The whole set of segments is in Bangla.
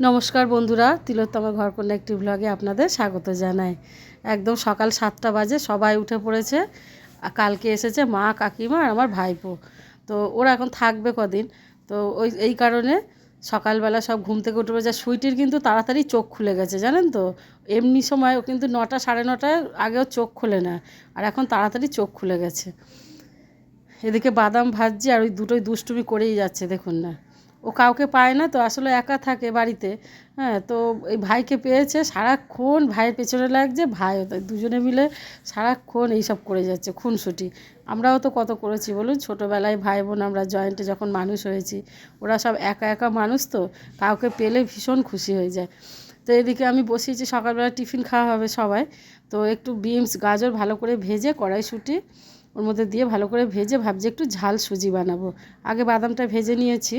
নমস্কার বন্ধুরা, তিলোত্তমা ঘরকন্যা একটি ব্লগে আপনাদের স্বাগত জানাই। একদম সকাল সাতটা বাজে, সবাই উঠে পড়েছে। কালকে এসেছে মা, কাকিমা আর আমার ভাইপো। তো ওরা এখন থাকবে কদিন। তো ওই, এই কারণে সকালবেলা সব ঘুম থেকে উঠে পড়েছে। সুইটির কিন্তু তাড়াতাড়ি চোখ খুলে গেছে, জানেন তো? এমনি সময় ও কিন্তু নটা সাড়ে নটায় আগেও চোখ খুলে না। আর এখন তাড়াতাড়ি চোখ খুলে গেছে। এদিকে বাদাম ভাজছি আর ওই দুটোই দুষ্টুমি করেই যাচ্ছে, দেখুন না। ও কাউকে পায় না, তো আসলে একা থাকে বাড়িতে। হ্যাঁ তো এই ভাইকে পেয়েছে, সারাক্ষণ ভাইয়ের পেছনে লাগছে তাই দুজনে মিলে সারাক্ষণ এইসব করে যাচ্ছে, খুনসুটি। আমরাও তো কত করেছি বলুন? ছোটোবেলায় ভাই বোন আমরা জয়েন্টে যখন মানুষ হয়েছি, ওরা সব একা একা মানুষ তো, কাউকে পেলে ভীষণ খুশি হয়ে যায়। তো এদিকে আমি বসিয়েছি, সকালবেলা টিফিন খাওয়া হবে সবাই। তো একটু বিনস, গাজর ভালো করে ভেজে কড়াইশুঁটি, ওর মধ্যে দিয়ে ভালো করে ভেজে ভাবছি একটু ঝাল সুজি বানাবো। আগে বাদামটা ভেজে নিয়েছি।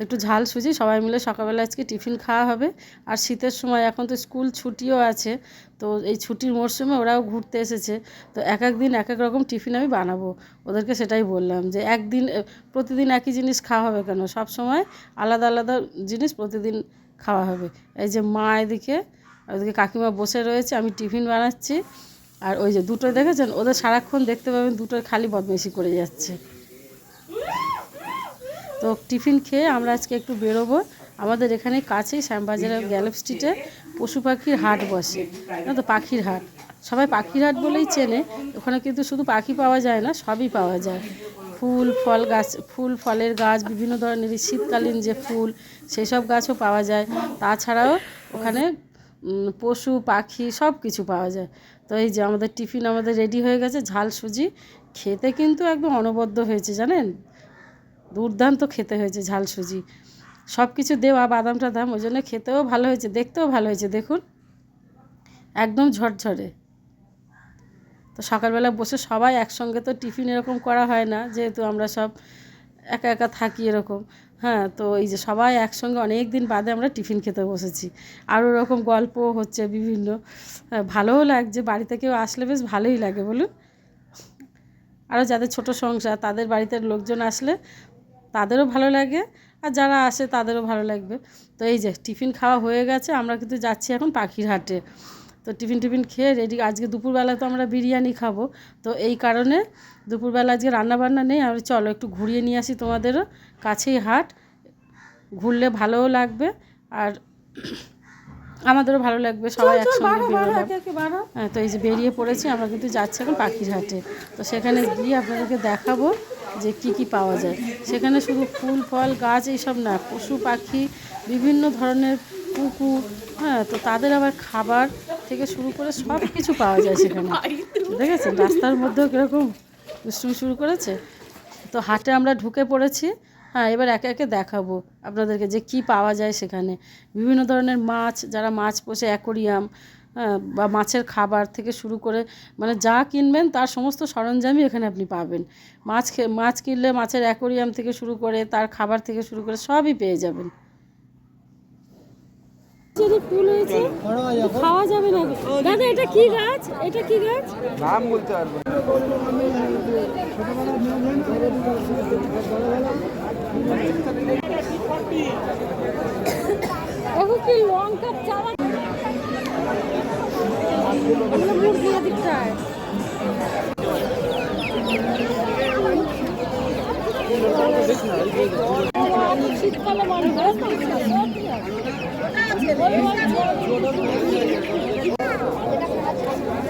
তো একটু ঝাল সুজি, সবাই মিলে সকালবেলা আজকে টিফিন খাওয়া হবে। আর শীতের সময় এখন তো স্কুল ছুটিও আছে, তো এই ছুটির মরশুমে ওরাও ঘুরতে এসেছে। তো এক এক দিন এক এক রকম টিফিন আমি বানাবো। ওদেরকে সেটাই বললাম যে একদিন প্রতিদিন একই জিনিস খাওয়া হবে কেন? সব সময় আলাদা আলাদা জিনিস প্রতিদিন খাওয়া হবে। এই যে মা এদিকে, ওদিকে কাকিমা বসে রয়েছে, আমি টিফিন বানাচ্ছি। আর ওই যে দুটো দেখেছেন? ওদের সারাক্ষণ দেখতে পাবেন দুটোর খালি বদমেশি করে যাচ্ছে। তো টিফিন খেয়ে আমরা আজকে একটু বেরোবো। আমাদের এখানে কাছেই শ্যামবাজারের গ্যালপ স্ট্রিটে পশু পাখির হাট বসে। না তো পাখির হাট। সবাই পাখির হাট বলেই চেনে। ওখানে কিন্তু শুধু পাখি পাওয়া যায় না, সবই পাওয়া যায়। ফুল, ফল গাছ, ফুল, ফলের গাছ, বিভিন্ন ধরনের শীতকালীন যে ফুল, সেই সব গাছও পাওয়া যায়। তাছাড়াও ওখানে পশু, পাখি সব কিছু পাওয়া যায়। তো এই যে আমাদের টিফিন আমাদের রেডি হয়ে গেছে, ঝাল সুজি। খেতে কিন্তু একদম অনবদ্য হয়েছে, জানেন? দুর্দান্ত খেতে হয়েছে ঝাল সুজি। সব কিছু দেওয়া বাদাম টাদাম ওই জন্য খেতেও ভালো হয়েছে দেখতেও ভালো হয়েছে দেখুন। একদম ঝরঝরে। তো সকালবেলা বসে সবাই একসঙ্গে তো টিফিন এরকম করা হয় না যেহেতু আমরা সব একা একা থাকি এরকম। হ্যাঁ তো এই যে সবাই একসঙ্গে অনেক দিন বাদে আমরা টিফিন খেতে বসেছি। আরও ওরকম গল্প হচ্ছে বিভিন্ন। হ্যাঁ, ভালোও লাগছে বাড়িতে কেউ আসলে বেশ ভালোই লাগে বলুন। আরও যাদের ছোট সংসার তাদের বাড়িতে লোকজন আসলে তাদেরও ভালো লাগে আর যারা আসে তাদেরও ভালো লাগবে। তো এই যে টিফিন খাওয়া হয়ে গেছে আমরা কিন্তু যাচ্ছি এখন পাখির হাটে। তো টিফিন টিফিন খেয়ে রেডি আজকে দুপুরবেলা তো আমরা বিরিয়ানি খাব। তো এই কারণে দুপুরবেলা আজকে রান্নাবান্না নেই আমরা চলো একটু ঘুরিয়ে নিয়ে আসি তোমাদেরও কাছেই হাট। ঘুরলে ভালোও লাগবে আর আমাদেরও ভালো লাগবে সবাই একসঙ্গে বেরোলাম। হ্যাঁ তো এই যে বেরিয়ে পড়েছি আমরা কিন্তু যাচ্ছি এখন পাখির হাটে। তো সেখানে গিয়ে আপনাদেরকে দেখাবো যে কি কি পাওয়া যায়। সেখানে শুধু ফুল, ফল, গাছ এইসব না, পশু, পাখি, বিভিন্ন ধরনের পুকুর হ্যাঁ তো তাদের আবার খাবার থেকে শুরু করে সব কিছু পাওয়া যায় সেখানে। দেখেছেন? রাস্তার মধ্যেও কীরকম দুষ্টুমি শুরু করেছে? তো হাটে আমরা ঢুকে পড়েছি। হ্যাঁ এবার একে একে দেখাবো আপনাদেরকে যে কি পাওয়া যায় সেখানে। বিভিন্ন ধরনের মাছ, যারা মাছ পোষে, অ্যাকোরিয়াম বা মাছের খাবার থেকে শুরু করে মানে যা কিনবেন তার সমস্ত সরঞ্জামই এখানে আপনি পাবেন। মাছ মাছ কিনলে মাছের অ্যাকোরিয়াম থেকে শুরু করে তার খাবার থেকে শুরু করে সবই পেয়ে যাবেন। ফুল হয়েছে খাওয়া যাবে না। দাদা এটা কি গাছ? এটা কি গাছ? নাম বলতে পারব কি লঙ্কা দিকটায় শীতকালে মানুষ বাচ্চা সাদা পাখি ওই দিক থেকে নিয়ে যাবে রে ভালো লাগে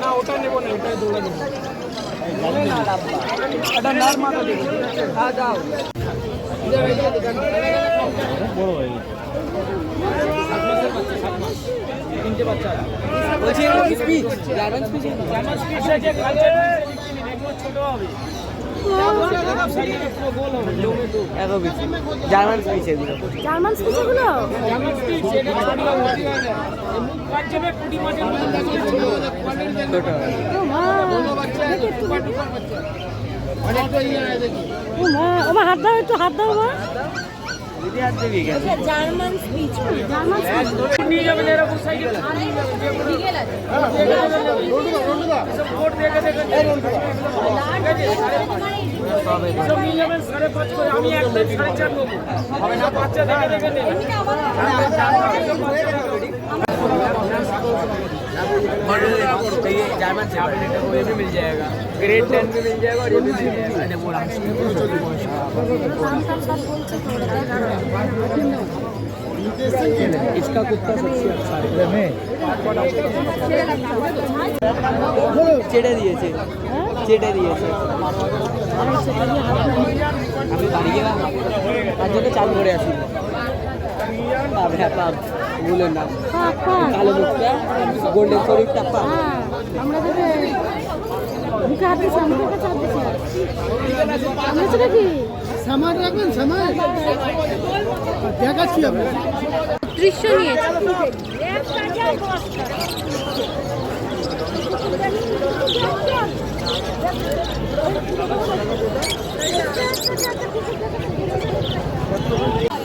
না ওটা নেব না ওটাই দৌড়া নেব এটা নার মাথা দেবো হ্যাঁ যাও বড় হয়ে গেছে জার্মান স্পিচ জার্মান স্পিচ এগুলো জার্মান স্পিচ এগুলো হাত দাও একটু হাত দাও মা। দিদি হাত দিবি কেন জার্মান স্পিচ নিয়ে যাবেন এরকম সাইকেল বোর্ড দেখে দেখে সব নিয়ে যাবেন সাড়ে পাঁচ করে আমি একদম সাড়ে চার নেবো হবে না বাচ্চা দেখে দেখে নেবেন ये जार्मन शेफर्ड वो ये भी मिल जाएगा ग्रेट टेन भी मिल जाएगा और ये भी मिल जाएगा अरे वो इसका कुत्ता सबसे अच्छा है চেটে দিয়েছে চেটে দিয়েছে আমি বাড়ি গেলাম তার জন্য চাল করে আসি পাপ হ্যাঁ পাপ বললেন না কালো মুখটা গোল্ডেন শরীরটা পাপ আমরা যদি মুখে হাত দিচ্ছি মুখের কাছে হাত দিচ্ছি আমরা নাকি সামান রাখবেন সামান দেখাচ্ছি আপনি দৃশ্য নিয়েছি। দেখলেন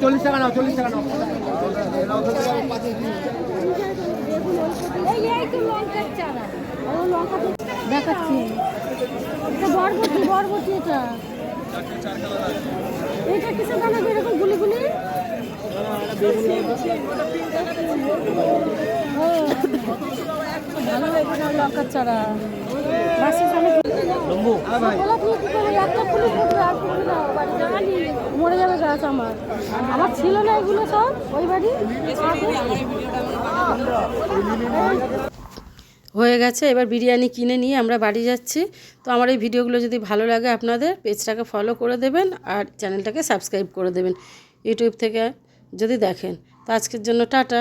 চল্লিশ টাকা নাও চল্লিশ টাকা নাও দেখাচ্ছি বরবটি বরবটি এটা এটা কিসের দানা এরকম গুলি গুলি ও, মরে যাবে গাছ আমার আমার ছিল না এগুলো সব ওই বাড়ি হয়ে গেছে, এবার বিরিয়ানি কিনে নিয়ে আমরা বাড়ি যাচ্ছি। তো আমার এই ভিডিওগুলো যদি ভালো লাগে আপনাদের, পেজটাকে ফলো করে দেবেন আর চ্যানেলটাকে সাবস্ক্রাইব করে দেবেন। ইউটিউব থেকে যদি দেখেন। তো আজকের জন্য টাটা।